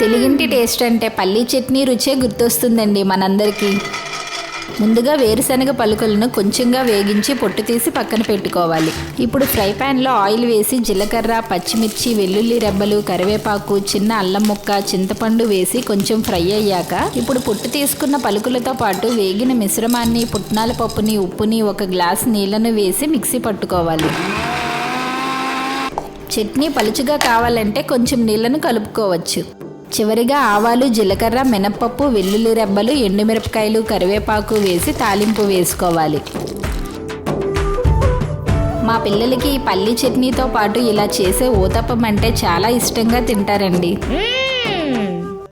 తెలుగింటి టేస్ట్ అంటే పల్లీ చట్నీ రుచే గుర్తొస్తుందండి మనందరికీ. ముందుగా వేరుశనగ పలుకులను కొంచెంగా వేగించి పొట్టు తీసి పక్కన పెట్టుకోవాలి. ఇప్పుడు ఫ్రై ప్యాన్లో ఆయిల్ వేసి జీలకర్ర పచ్చిమిర్చి వెల్లుల్లి రెబ్బలు కరివేపాకు చిన్న అల్లం ముక్క చింతపండు వేసి కొంచెం ఫ్రై అయ్యాక ఇప్పుడు పొట్టు తీసుకున్న పలుకులతో పాటు వేగిన మిశ్రమాన్ని పుట్నాల పప్పుని ఉప్పుని ఒక గ్లాస్ నీళ్ళను వేసి మిక్సీ పట్టుకోవాలి. చట్నీ పలుచుగా కావాలంటే కొంచెం నీళ్ళను కలుపుకోవచ్చు. చివరిగా ఆవాలు జీలకర్ర మినప్పప్పు వెల్లుల్లి రెబ్బలు ఎండుమిరపకాయలు కరివేపాకు వేసి తాలింపు వేసుకోవాలి. మా పిల్లలకి ఈ పల్లి చట్నీతో పాటు ఇలా చేసే ఊతప్పం అంటే చాలా ఇష్టంగా తింటారండి.